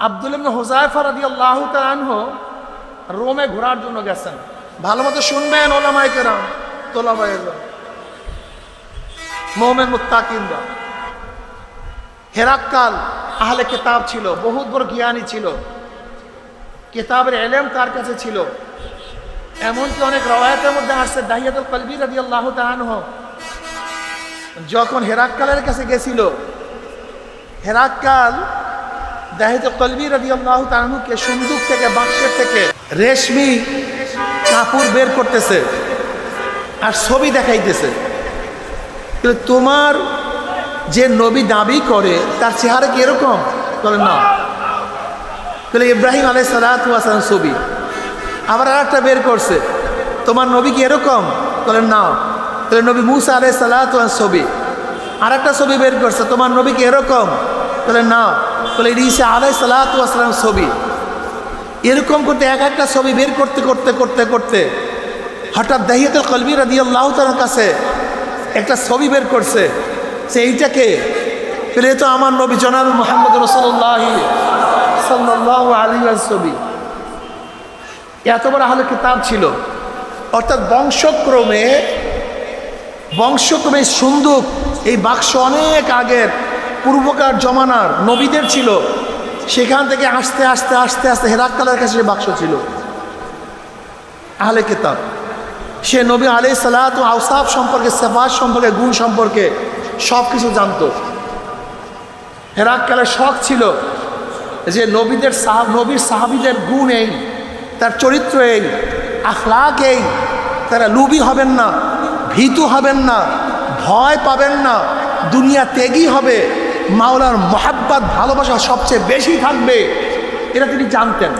আব্দুল ইবনে হুজাইফা রাদিয়াল্লাহু তাআলা আনহু রোমে ঘোরার জন্য গেছেন। ভালো মতো শুনবেন ওলামায়ে কেরাম তোলাবায়েরা মোমেন মুত্তাকিনরা। হেরাক্কাল আহলে কিতাব ছিল, বহুত বড় জ্ঞানী ছিল। কিতাবের এলেম তার কাছে ছিল। এমনকি অনেক রওয়ায়াতের মধ্যে আসছে, দাহিয়াতুল কলবি রাদিয়াল্লাহু তাআলা আনহু। যখন হেরাক্কালের কাছে গেছিল, হেরাক্কাল সুন্দুক থেকে, বাক্সের থেকে রেশমি কাপড় বের করতেছে আর ছবি দেখাইতেছে। তোমার যে নবী দাবি করে, তার চেহারা কি এরকম? বলে না। তাহলে ইব্রাহিম আলাই সালাতাম ছবি। আবার আর একটা বের করছে। তোমার নবী কি এরকম? বলেন না। তাহলে নবী মুসা আলাই সালাতাম ছবি। আর একটা ছবি বের করছে। তোমার নবী কি এরকম? বলে না। বলে ইসা আলাই সালাতাম ছবি। এরকম করতে এক একটা ছবি বের করতে করতে করতে করতে হঠাৎ দাহিয়াতুল কলবি রাদি আল্লাহ তার কাছে একটা ছবি বের করছে। সে এইটাকে বলে তো আমার নবী জনাব মোহাম্মদ রসল্লাহ সাল্লাহ ছবি। এত বড় আহলে কিতাব ছিল। অর্থাৎ বংশক্রমে বংশক্রমে সুন্দর এই বাক্স অনেক আগের পূর্বকার জমানার নবীদের ছিল, সেখান থেকে আস্তে আস্তে আস্তে আস্তে হেরাক্কালের কাছে বাক্স ছিল। আহলে কিতাব। সে নবী আলি সালাত ও আউসাফ সম্পর্কে সেফাজ সম্পর্কে, গুণ সম্পর্কে সব কিছু জানত হেরাক্কালের শখ ছিল যে নবীদের সাহাব নবীর সাহাবিদের গুণ এই, তার চরিত্র এই, আখলাক এই, তারা লুবি হবেন না, ভীতু হবেন না, ভয় পাবেন না, দুনিয়া ত্যাগী হবে মাওলার মহাব্বাত, ভালোবাসা সবচেয়ে বেশি থাকবে। এটা তিনি জানতেন।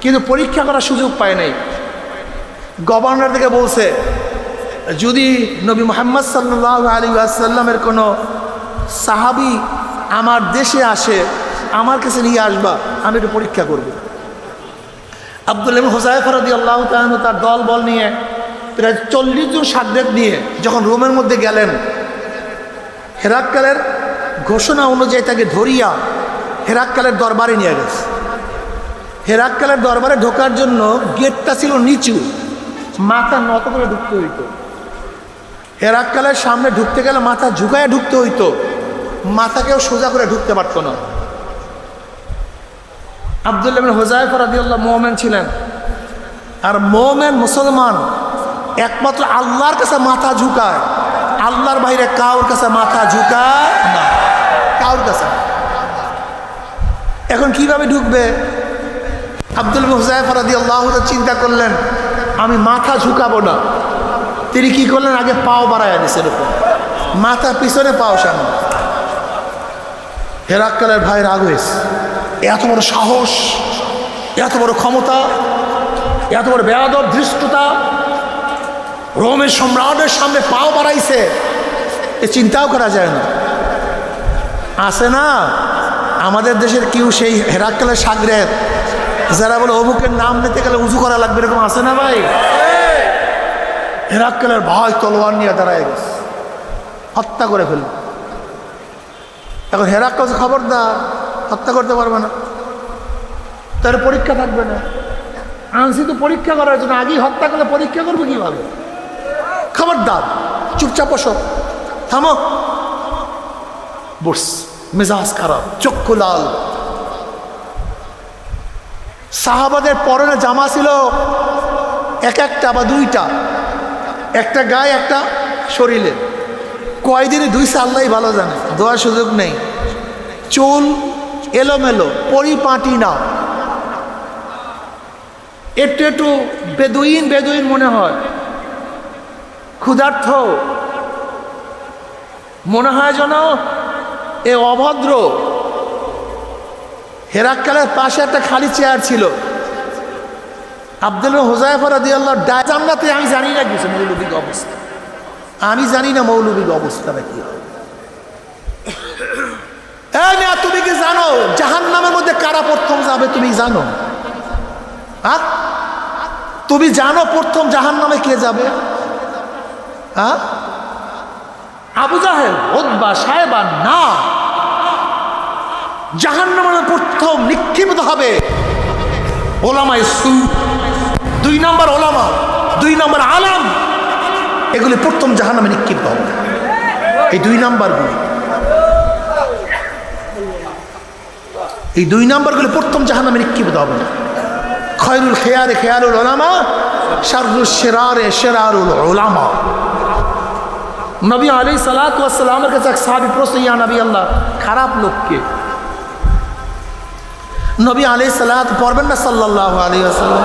কিন্তু পরীক্ষা করার সুযোগ পায় নাই। গভর্নর থেকে বলছে, যদি নবী মোহাম্মদ সাল্লাহ আলী আসাল্লামের কোনো সাহাবি আমার দেশে আসে, আমার কাছে নিয়ে আসবা, আমি একটু পরীক্ষা করব। আব্দুল হোসাইফারদি আল্লাহ তাহনু তার দল বল নিয়ে, প্রায় চল্লিশ জন সাদ্দেদ নিয়ে যখন রোমের মধ্যে গেলেন, হেরাক্কালের ঘোষণা অনুযায়ী তাকে ধরিয়া হেরাক্কালের দরবারে নিয়ে গেছে। হেরাক্কালের দরবারে ঢোকার জন্য গেটটা ছিল নিচু। মাথা নত করে ঢুকতে হইতো। হেরাক্কালের সামনে ঢুকতে গেলে মাথা ঝুঁকায় ঢুকতে হইতো। মাথাকেও সোজা করে ঢুকতে পারতো না। আবদুল্লাহ হোজাইফর আদিউল্লাহ মোমেন ছিলেন। আর মোমেন মুসলমান একমাত্র আল্লাহর কাছে মাথা ঝুঁকায়। আল্লাহর বাইরে কাউর কাছে মাথা ঝুঁকায় না। কাছে এখন কীভাবে ঢুকবে? আব্দুল আল্লাহ চিন্তা করলেন, আমি মাথা ঝুঁকাবো না। তিনি কি করলেন? আগে পাও বাড়ায় আনিস এরকম। মাথা পিছনে পাও সামনে। হেরাক্কালের ভাই রাগ হয়েছে। এত বড় সাহস, এত বড় ক্ষমতা, এত বড় বেয়াদব ধৃষ্টতা। রোমের সম্রাটের সামনে পাও বাড়াইছে। এ চিন্তাও করা যায় না। আছে না? আমাদের দেশের কেউ সেই হেরাক্কালের সাগরের, যারা বলে অমুকের নাম নিতে গেলে উঁচু করা লাগবে এরকম আছে না ভাই? হেরাক্কালের ভয় তলোয়ার নিয়ে দাঁড়ায় গেছে। হত্যা করে ফেলল। এখন হেরাক্কাল খবরদার, হত্যা করতে পারবে না। তার পরীক্ষা থাকবে না। আনসি তো পরীক্ষা করার জন্য আগেই হত্যা করলে পরীক্ষা করবে কীভাবে? খবরদার, চুপচাপ বসো। থামো। বস, মেজাজ খারাপ চক্ষু লাল। সাহাবাদের পরনে জামা ছিল এক একটা বা দুইটা, একটা গায়ে, একটা শরীরে। কয়দিনে দুইশো আল্লাহ ভালো জানে দেওয়ার সুযোগ নেই। চুল এলোমেলো, পরিপাটি না। একটু একটু বেদুইন বেদুইন মনে হয়। ক্ষুধার্থ। মনে হয় যেন এ অভদ্র। হেরাক্কালের পাশে একটা খালি চেয়ার ছিল। আব্দুল হোজাইফর আদি আল্লাহ জান্নাতে আমি জানি না কিছু মৌলবিক অবস্থা? আমি জানি না মৌলবিক অবস্থাটা কি এই তুমি কি জানো জাহান নামের মধ্যে কারা প্রথম যাবে তুমি জানো? হ্যাঁ তুমি জানো প্রথম জাহান নামে কে যাবে? হ্যাঁ আবু জাহেল ওদবা সাহেবা, না। জাহান্নামের প্রথম নিক্ষিপ্ত হবে। ওলামায় সু দুই নম্বর ওলামা, দুই নম্বর আলাম। এগুলি প্রথম জাহান্নামে নিক্ষিপ্ত হবে। এই দুই নাম্বারগুলি। এই দুই নাম্বারগুলি প্রথম জাহান্নামে নিক্ষিপ্ত হবে। খয়রুল খেয়ারে, খেয়ারুল ওলামা শারুল শেরারে, শেরারুল ওলামা। নবী আলী সালাতামের কাছে এক সাহাবি প্রশ্ন, ইয়া নবী আল্লাহ, খারাপ লোককে নবী আলি সালাত পড়বেন না সাল্লাহ আলী আসাল্লাম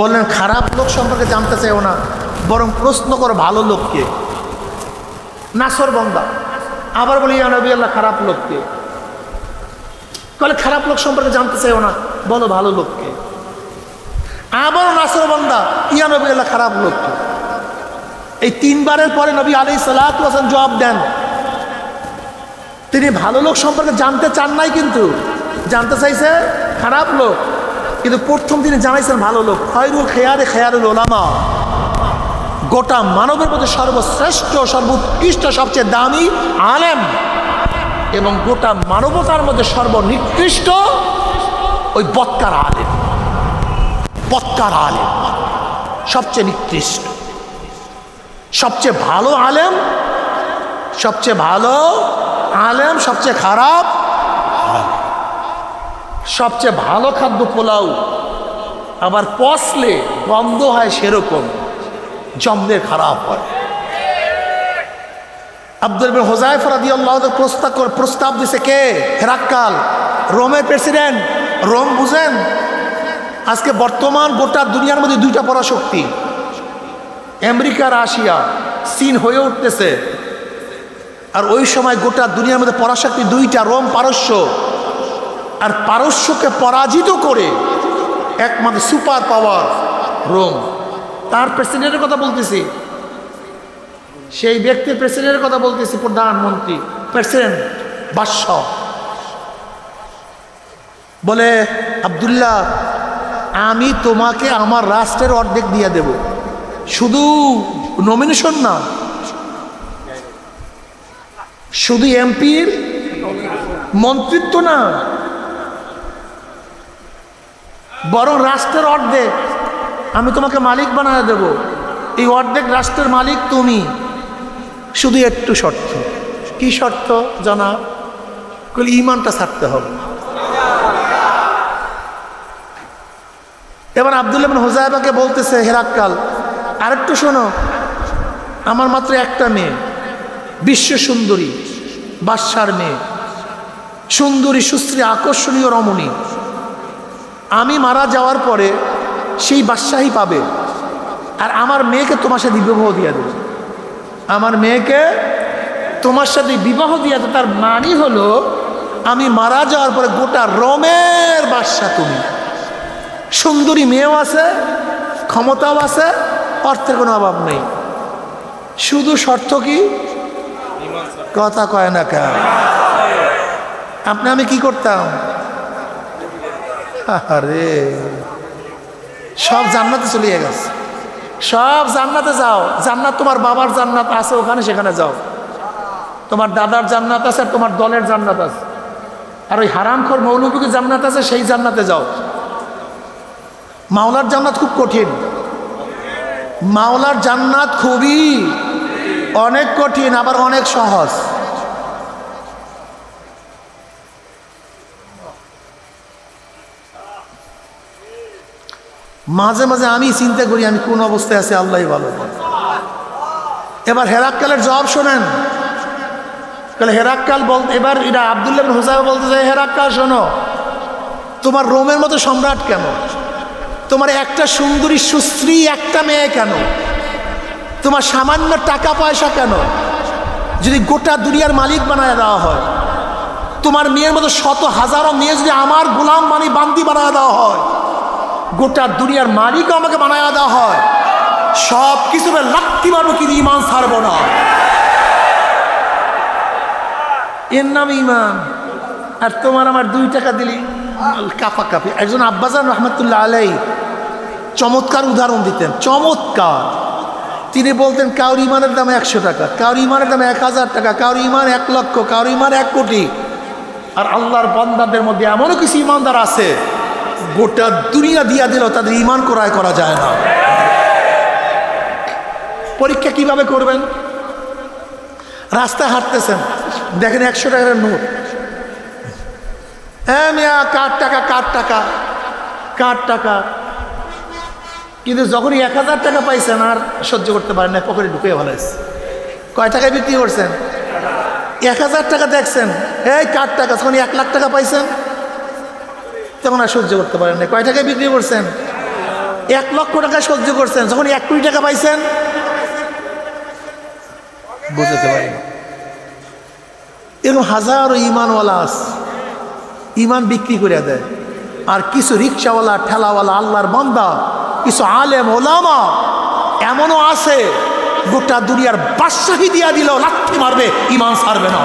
বললেন, খারাপ লোক সম্পর্কে জানতে চাইও না, বরং প্রশ্ন করো ভালো লোককে নাসর বন্দা। আবার বলি, ইয়া নবী আল্লাহ, খারাপ লোককে বলে খারাপ লোক সম্পর্কে জানতে চাইও না, বলো ভালো লোককে আবারও নাসর বন্দা, ইয়া নবী আল্লাহ, খারাপ লোককে এই তিনবারের পরে নবী আলী সালাম জবাব দেন। তিনি ভালো লোক সম্পর্কে জানতে চান নাই কিন্তু। জানতে চাইছে? খারাপ লোক। কিন্তু প্রথম তিনি জানাইছেন ভালো লোক। খয়রুল খেয়ারে খেয়ারুল ওলামা গোটা মানবের মধ্যে সর্বশ্রেষ্ঠ, সর্বোৎকৃষ্ট, সবচেয়ে দামি আলেম। এবং গোটা মানবতার মধ্যে সর্বনিকৃষ্ট ওই বৎকার আলেম। বৎকার আলেম। সবচেয়ে নিকৃষ্ট। সবচেয়ে ভালো আলেম, সবচেয়ে ভালো আলেম, সবচেয়ে খারাপ সবচেয়ে ভালো খাদ্য পোলাও, আবার পসলে গন্ধ হয় সেরকম জমদের খারাপ হয়। আব্দুল হোজাইফ রাদি আল্লাহ প্রস্তাব প্রস্তাব দিছে কে? হেরাক্কাল, রোমের প্রেসিডেন্ট, রোম বুঝেন? আজকে বর্তমান গোটা দুনিয়ার মধ্যে দুইটা পরাশক্তি, আমেরিকা, রাশিয়া, চীন হয়ে উঠতেছে। আর ওই সময় গোটা দুনিয়ার মধ্যে পরাশক্তি দুইটা, রোম পারস্য। আর পারস্যকে পরাজিত করে একমাত্র সুপার পাওয়ার রোম। তার প্রেসিডেন্টের কথা বলতেছি। সেই ব্যক্তির প্রেসিডেন্টের কথা বলতেছি, প্রধানমন্ত্রী, প্রেসিডেন্ট বাদশাহ। বলে, আবদুল্লাহ, আমি তোমাকে আমার রাষ্ট্রের অর্ধেক দিয়ে দেব। শুধু নমিনেশন না, শুধু এমপির মন্ত্রিত্ব না বরং রাষ্ট্রের অর্ধেক। আমি তোমাকে মালিক বানায় দেব। এই অর্ধেক রাষ্ট্রের মালিক তুমি। শুধু একটু শর্ত। কি শর্ত জানা কইলে ইমানটা ছাড়তে হবে। এবার আবদুল্লাহ হোজাইবাকে বলতেছে, হেরাক্কাল, আরেকটু শোনো। আমার মাত্র একটা মেয়ে। বিশ্ব সুন্দরী, বাদশার মেয়ে। সুন্দরী, সুশ্রী, আকর্ষণীয়, রমণী। আমি মারা যাওয়ার পরে সেই বাদশাহী পাবে। আর আমার মেয়েকে তোমার সাথে বিবাহ দিয়ে দেবে। আমার মেয়েকে তোমার সাথে বিবাহ দিয়ে দেবে। তার মানি হলো, আমি মারা যাওয়ার পরে গোটা রমের বাদশা তুমি। সুন্দরী মেয়েও আছে, ক্ষমতাও আছে, অর্থের কোনো অভাব নেই। শুধু শর্ত কি? কথা কয় না কেন? আপনি আমি কি করতাম? আরে, সব জান্নাতে চলে গেছে। সব জান্নাতে যাও। জান্নাত তোমার বাবার জান্নাত আছে, ওখানে সেখানে যাও। তোমার দাদার জান্নাত আছে আর তোমার দলের জান্নাত আছে। আর ওই হারামখোর মৌলবীকে জান্নাত আছে, সেই জান্নাতে যাও। মাওলার জান্নাত খুব কঠিন। মাওলার জান্নাত খুবই অনেক কঠিন, আবার অনেক সহজ। মাঝে মাঝে আমি চিন্তা করি, আমি কোন অবস্থায় আছি, আল্লাহ ভালো এবার হেরাক্কালের জবাব শোনেন। তাহলে হেরাক্কাল বল, এবার এটা আবদুল্লাহ হুসাইব বলতে চাই হেরাক্কাল শোনো, তোমার রোমের মতো সম্রাট কেন? তোমার একটা সুন্দরী সুশ্রী, একটা মেয়ে কেন? তোমার সামান্য টাকা পয়সা কেন? যদি গোটা দুনিয়ার মালিক বানায় দেওয়া হয়, তোমার মেয়ের মতো শত হাজারো মেয়ে যদি আমার গোলাম মানি বান্দি বানায় দেওয়া হয় গোটা দুনিয়ার মালিকও আমাকে বানায় দেওয়া হয়। সব কিছু লাত্তি মারবো কিন্তু ইমান ছাড়বো না। এর নাম ইমান আর তোমার আমার দুই টাকা দিলি। কাপা কাপি একজন আব্বাজান রহমতুল্লাহ আলাই চমৎকার উদাহরণ দিতেন। চমৎকার। তিনি বলতেন কাউর ইমানের দাম একশো টাকা কাউর ইমানের দাম এক হাজার টাকা কাউর ইমান এক লক্ষ কাউর ইমান এক কোটি। আর আল্লাহর বান্দাদের মধ্যে এমনও কিছু ইমানদার আছে গোটা দুনিয়া দিয়া দিল তাদের ইমান ক্রয় করা যায় না। পরীক্ষা কীভাবে করবেন? রাস্তায় হাঁটতেছেন। দেখেন একশো টাকার নোট। হ্যাঁ মিয়া, কার টাকা কার টাকা? কার টাকা? কিন্তু যখনই এক হাজার টাকা পাইছেন, আর সহ্য করতে পারেন না, পকেটে ঢুকে ভালো কয় টাকায় বিক্রি করছেন? এক হাজার টাকা দেখছেন। এই কার টাকা? যখন এক লাখ টাকা পাইছেন তখন আর সহ্য করতে পারেন না কয় টাকায় বিক্রি করছেন? এক লক্ষ টাকা সহ্য করছেন। যখন এক কোটি টাকা পাইছেন বুঝতে পারি। এরকম হাজারো ইমানওয়ালা আছে ইমান বিক্রি করে দেয়। আর কিছু রিক্সাওয়ালা ঠেলাওয়ালা আল্লাহর বান্দা কিছু আলেম ওলামা এমনও আছে গোটা দুনিয়ার বাদশাহী দিয়া দিলেও লাথি মারবে ইমান ছাড়বে না।